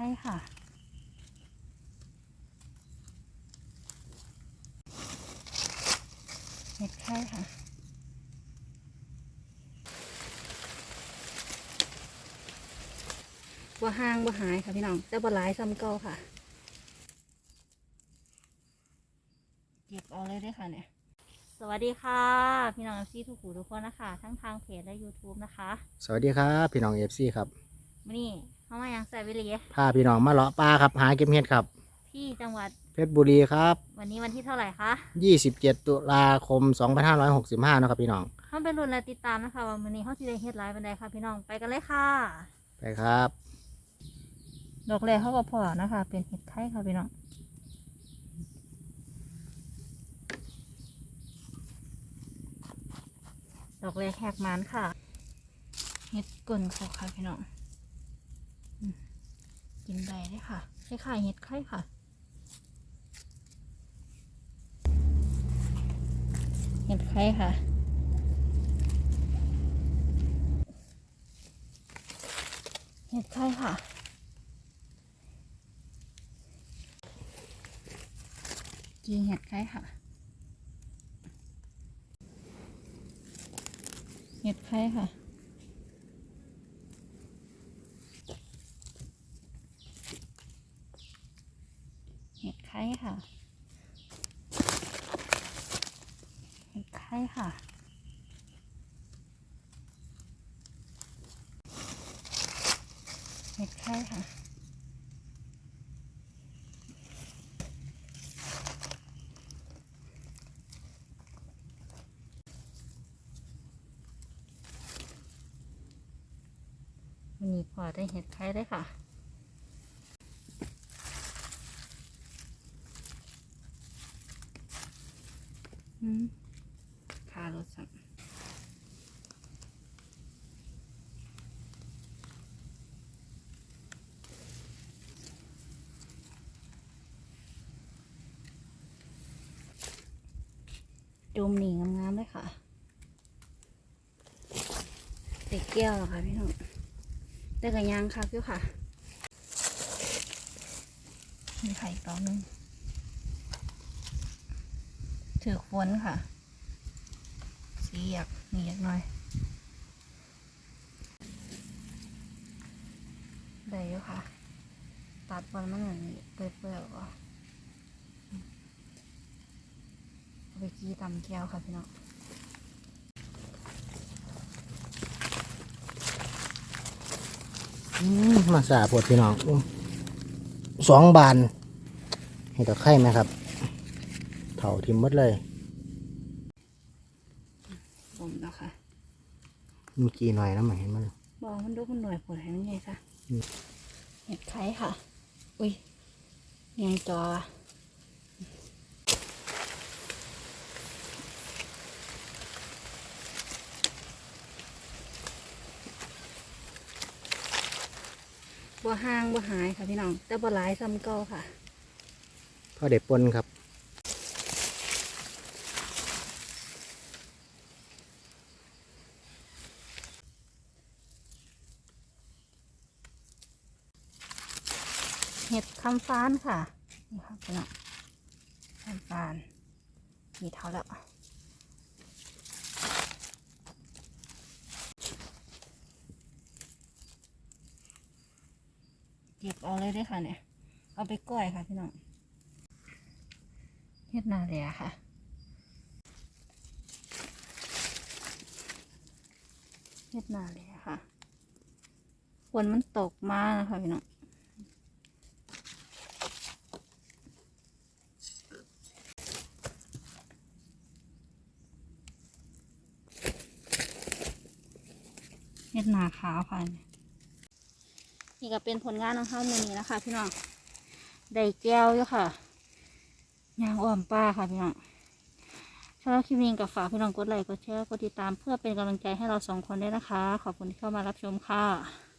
ข่ค่ะเห็ดไข่ค่ะบ่ห่างบ่หายค่ะพี่น้องแต่บ่หลายซ้ำเก่าค่ะเก็บเอาเลยเด้วยค่ะเนี่ย สวัสดีค่ะ พี่น้องเอฟซีทุกผู้ทุกคนนะคะ ทั้งทางเพจและ YouTube นะคะ สวัสดีครับ พี่น้องเอฟซีครับ วันนี้ เข้ามายังใส่วิลีพาพี่น้องมาเลาะปลาครับหาเก็บเห็ดครับ ที่จังหวัดเพชรบุรีครับวันนี้วันที่เท่าไหร่คะ27 ตุลาคม 2565เนาะครับพี่น้องเขาเป็นรุ่นและติดตามนะคะว่าวันนี้เขาจะได้เฮ็ดไลฟ์บันไดค่ะพี่น้องไปกันเลยค่ะ ไปครับดอกแรกเขาก็พอนะคะ เป็นเห็ดไข่ค่ะพี่น้องดอกแรกแหกมันค่ะเห็ดกลนเขาค่ะพี่น้องอืม กินได้เลยค่ะคล้ายๆเห็ดไข่ค่ะเห็ดไข่ค่ะเห็ดไข่ค่ะจีเห็ดไข่ค่ะ เห็ดไข่ค่ะ เห็ด ไข่ค่ะ เห็ดไข่ค่ะเห็ดไข่ค่ะ วันนี้พอได้เห็ดไข่ได้ค่ะ คารถสั่งจุ่มหนีงามๆเลยค่ะเด็กแก้วเหรอคะพี่น้องได้กับยางค่ะพี่ค่ะ มีไข่ต่อหนึง ถือควนค่ะ สีอยากนี่อยกหน่อยได้อยู่ค่ะ ตัดบอลมันอย่างนี้เปื่อยๆออกก่อเอาไปกี้ตำแก้วค่ะพี่น้องมาสาปวดพี่น้องสองบานเห็ดตะไคร่ไหมครับ เถาทิมหมดเลยผมแล้วค่ะมีกี่หน่อยนะมันเห็นมันบอกมันดูมันหน่วยปวดให้มันไงคะอืมเห็ดไข่ค่ะ อุ้ยยังจอบ่ห่างบ่หายค่ะพี่น้องแต่บ่หลายซ้ำเก่าค่ะพ่อเด็กปนครับ เห็ดคำฟ้านค่ะนี่ค่ะพี่น้องคำฟ้านมีเท่าแล้วเก็บเอาเลยด้วยค่ะเนี่ย เอาไปก้อยค่ะพี่น้องเห็ดนาเรียค่ะเห็ดนาเรียค่ะฝนมันตกมากนะคะพี่น้อง เม็ดหนาขาวค่ะนี่นี่ก็เป็นผลงานของเขาในนี้นะคะ พี่น้องได้แก้วอยู่ค่ะยางอ้อมป้าค่ะพี่น้องสำหรับคลิปนี้กับฝากพี่น้องกดไลค์กดแชร์กดติดตามเพื่อเป็นกำลังใจให้เราสองคนด้วยนะคะ ขอบคุณที่เข้ามารับชมค่ะ